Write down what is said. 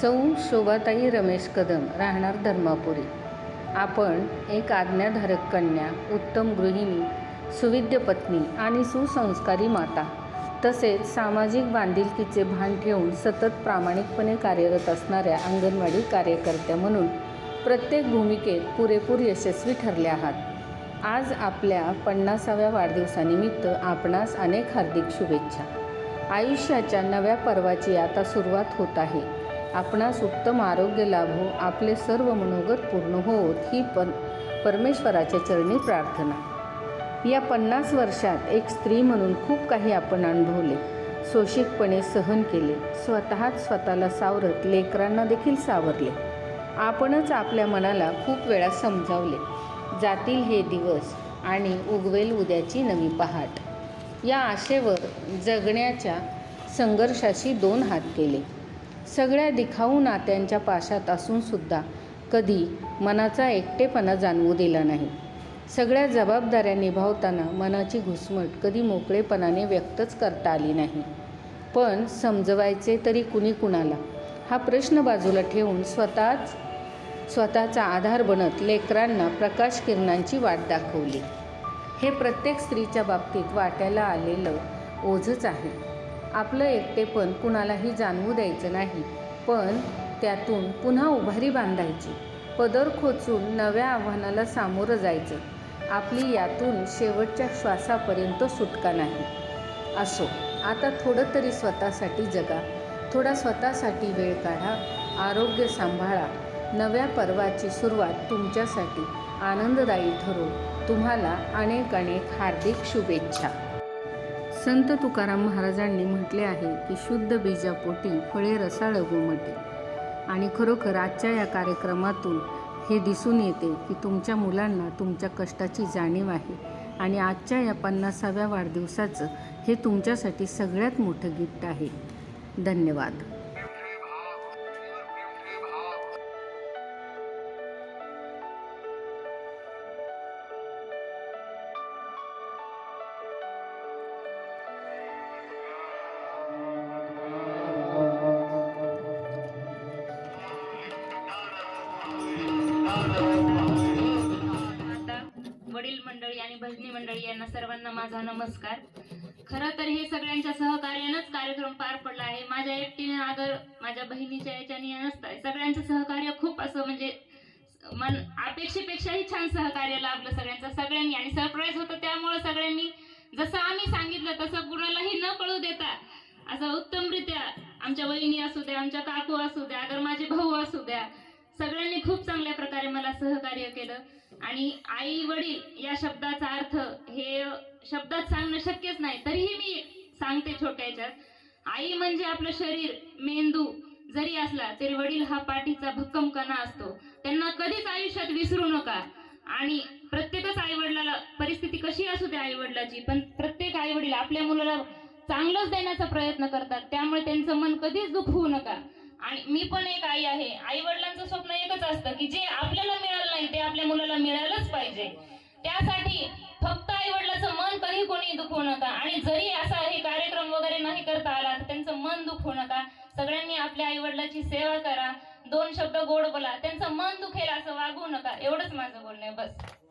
सौ शोभाताई रमेश कदम राहणार धर्मापुरी. आपण एक आज्ञाधारक कन्या उत्तम गृहिणी सुविद्य पत्नी आणि सुसंस्कारी माता. तसेच सामाजिक बांधिलकीचे भान ठेवून सतत प्रामाणिकपणे कार्यरत असणाऱ्या अंगणवाडी कार्यकर्त्या म्हणून प्रत्येक भूमिकेत पुरेपूर यशस्वी ठरल्या आहात. आज आपल्या पन्नासाव्या वाढदिवसानिमित्त आपणास अनेक हार्दिक शुभेच्छा. आयुष्याच्या नव्या पर्वाची आता सुरुवात होत आहे. आपणास उत्तम आरोग्य लाभो आपले सर्व मनोगत पूर्ण होत ही पण परमेश्वराच्या चरणी प्रार्थना. या पन्नास वर्षात एक स्त्री म्हणून खूप काही आपण अनुभवले. सोशिकपणे सहन केले. स्वतःच स्वतःला सावरत लेकरांना देखील सावरले. आपणच आपल्या मनाला खूप वेळा समजावले. जातील हे दिवस आणि उगवेल उद्याची नवी पहाट. या आशेवर जगण्याच्या संघर्षाशी दोन हात केले. सगळ्या दिखाऊ नात्यांच्या पाशात असूनसुद्धा कधी मनाचा एकटेपणा जाणवू दिला नाही. सगळ्या जबाबदाऱ्या निभावताना मनाची घुसमट कधी मोकळेपणाने व्यक्तच करता आली नाही. पण समजवायचे तरी कुणी कुणाला? हा प्रश्न बाजूला ठेवून स्वतःच स्वतःचा आधार बनत लेकरांना प्रकाश किरणांची वाट दाखवली. हे प्रत्येक स्त्रीच्या बाबतीत वाट्याला आलेलं ओझच आहे. आपलं एकटेपण कुणालाही जाणवू द्यायचं नाही. पण त्यातून पुन्हा उभारी बांधायची. पदर खोचून नव्या आव्हानाला सामोरं जायचं. आपली यातून शेवटच्या श्वासापर्यंत सुटका नाही. असो आता थोडं तरी स्वतःसाठी जगा. थोडा स्वतःसाठी वेळ काढा. आरोग्य सांभाळा. नव्या पर्वाची सुरुवात तुमच्यासाठी आनंददायी ठरो. तुम्हाला अनेक अनेक हार्दिक शुभेच्छा. संत तुकाराम महाराजांनी म्हटले आहे की शुद्ध बीजापोटी फळे रसाळ गोमटे. आणि खरोखर आजच्या या कार्यक्रमातून हे दिसून येते की तुमच्या मुलांना तुमच्या कष्टाची जाणीव आहे. आणि आजच्या या पन्नासाव्या वाढदिवसाचं हे तुमच्यासाठी सगळ्यात मोठं गिफ्ट आहे. धन्यवाद. आता वडील मंडळी आणि भजनी मंडळी यांना सर्वांना माझा नमस्कार. खरं तर हे सगळ्यांच्या सहकार्यानंच कार्यक्रम पार पडला आहे. माझ्या एकटीने अगर माझ्या बहिणीच्या याच्याने नसता सगळ्यांचं सहकार्य खूप असं म्हणजे मन अपेक्षेपेक्षाही छान सहकार्य लाभलं सगळ्यांचं सगळ्यांनी. आणि सरप्राईज होतं त्यामुळे सगळ्यांनी जसं आम्ही सांगितलं तसं कुणालाही न कळू देता असं उत्तमरित्या आमच्या वहिनी असू द्या आमच्या काकू असू द्या अगर माझे भाऊ असू द्या सगळ्यांनी खूप चांगल्या प्रकारे मला सहकार्य केलं. आणि आई वडील या शब्दाचा अर्थ हे शब्दात सांगणं शक्यच नाही तरीही मी सांगते छोट्या याच्यात आई म्हणजे आपलं शरीर मेंदू जरी असला तरी वडील हा पाठीचा भक्कम कणा असतो. त्यांना कधीच आयुष्यात विसरू नका. आणि प्रत्येकच आई वडिलाला परिस्थिती कशी असू त्या आई वडिलाची पण प्रत्येक आई वडील आपल्या मुलाला चांगलंच देण्याचा प्रयत्न करतात. त्यामुळे त्यांचं मन कधीच दुखवू नका. आणि मी पण एक आई आहे. आई वडिलांचं स्वप्न एकच असतं की जे आपल्याला मिळालं नाही ते आपल्या मुलाला मिळालंच पाहिजे. त्यासाठी फक्त आई वडिलाचं मन कधी कोणी दुखवू नका. आणि जरी असा हे कार्यक्रम वगैरे नाही करता आला तर त्यांचं मन दुखवू नका. सगळ्यांनी आपल्या आई वडिलाची सेवा करा. दोन शब्द गोड बोला. त्यांचं मन दुखेल असं वागवू नका. एवढंच माझं बोलणं आहे. बस.